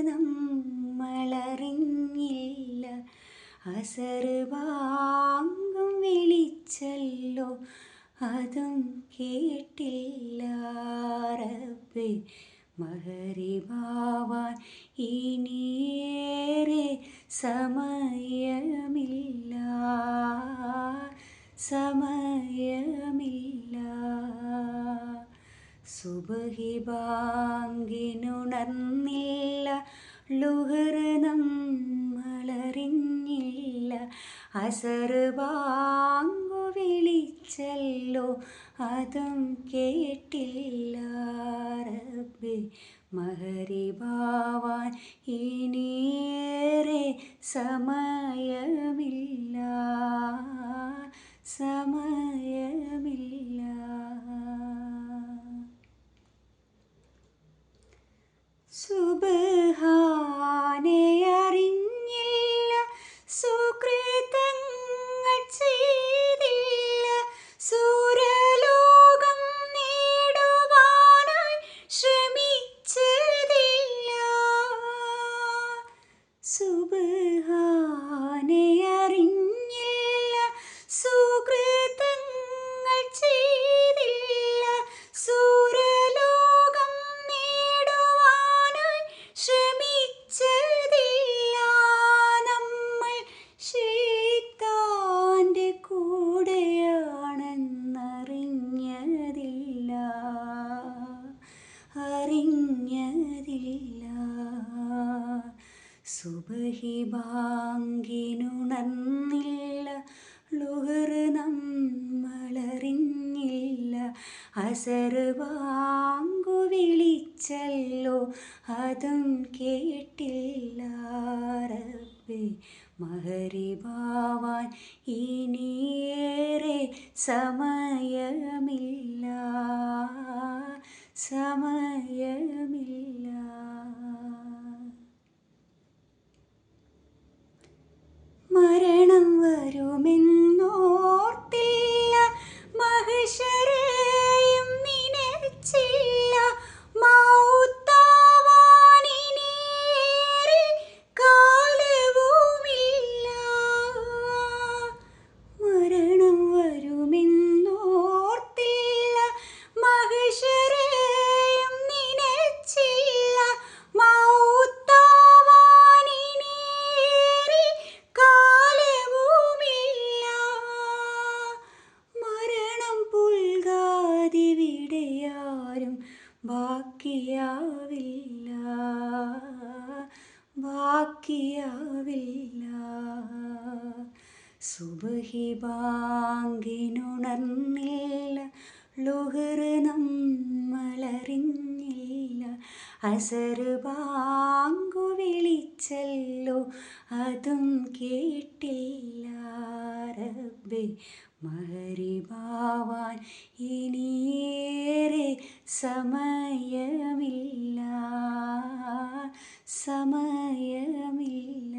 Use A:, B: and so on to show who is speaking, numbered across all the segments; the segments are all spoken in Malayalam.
A: നമ്മളറിഞ്ഞില്ല. അസർ വാങ്ങും വിളിച്ചല്ലോ. അതും കേട്ടില്ല റബ്ബേ. മഹരിഭാവാൻ ഇനിയേറെ സമയമില്ല. സമയമില്ല സുബഹി ബാങ്കിനുണർന്നില്ല ലുഹർ നമ്മളറിഞ്ഞില്ല അസർ ബാങ്കു വിളിച്ചല്ലോ അതും കേട്ടില്ല റബ്ബി. മഹരിഭാവാൻ ഇനിയേറെ സമയമില്ല സമയമില്ല. സുബഹി ബാങ്കിനുണർന്നില്ല ലുഹർ നമ്മളറിഞ്ഞില്ല. അസറ് വാങ്കു വിളിച്ചല്ലോ അതും കേട്ടില്ല റബ്ബേ. മഹരിഭാവാൻ ഇനിയേറെ സമയമില്ല സമയമില്ല ബാക്കിയാവില്ല. ബാക്കിയാവില്ല. സുബഹി ബാങ്കിനുണർന്നില്ല ലുഹറ് നമ്മളറിഞ്ഞില്ല. അസർ ബാങ്കു വിളിച്ചല്ലോ. അതും കേട്ടില്ല. മഹരി ബാവാൻ ഇനിയേറെ സമയമില്ല സമയമില്ല.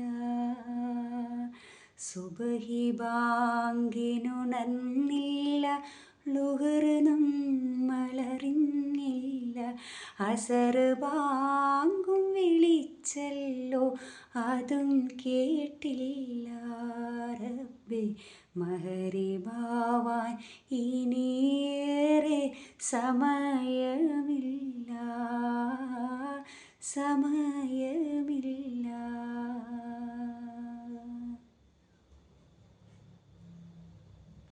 A: സുബഹി ബാങ്കിനുണർന്നില്ല ലുഹൃനും മലറിഞ്ഞില്ല അസറ് ബാങ്കും വിളിച്ചല്ലോ. അതും കേട്ടില്ല. റബ്ബെ മഹരി ബാവാൻ ഇനിയേറെ സമയമില്ല. സമയമില്ല